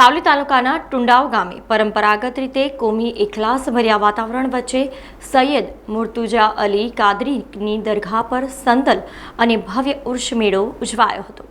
સાવલી તાલુકાના ટુંડાવ ગામે પરંપરાગત રીતે કોમી એખલાસ ભર્યા વાતાવરણ વચ્ચે સૈયદ મુર્તુજા અલી કાદરીની દરગાહ પર સંદલ અને ભવ્ય ઉર્ષ મેળો ઉજવાયો હતો.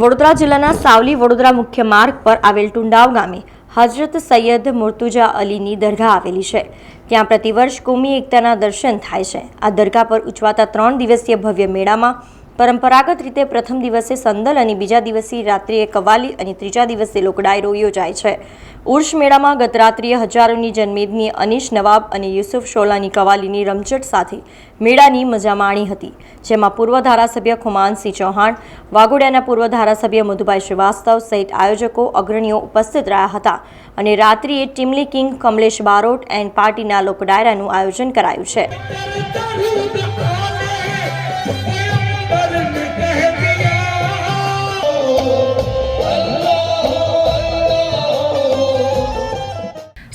વડોદરા જિલ્લાના સાવલી વડોદરા મુખ્ય માર્ગ પર આવેલ ટુંડાવ ગામે હજરત સૈયદ મુર્તુજા અલીની દરગાહ આવેલી છે. ત્યાં પ્રતિવર્ષ કોમી એકતાના દર્શન થાય છે. આ દરગાહ પર ઉજવાતા ત્રણ દિવસીય ભવ્ય મેળામાં પરંપરાગત રીતે પ્રથમ દિવસે સંદલ અને બીજા દિવસે રાત્રિએ કવાલી અને ત્રીજા દિવસે લોકડાયરો યોજાય છે. ઉર્ષ મેળામાં ગત રાત્રિએ હજારોની જન્મેદની અનીશ નવાબ અને યુસુફ શોલાની કવાલીની રમઝટ સાથે મેળાની મજા માણી હતી, જેમાં પૂર્વ ધારાસભ્ય ખુમાનસિંહ ચૌહાણ, વાઘોડિયાના પૂર્વ ધારાસભ્ય મધુભાઈ શ્રીવાસ્તવ સહિત આયોજકો, અગ્રણીઓ ઉપસ્થિત રહ્યા હતા અને રાત્રિએ ટીમલી કિંગ કમલેશ બારોટ એન્ડ પાર્ટીના લોકડાયરાનું આયોજન કરાયું છે.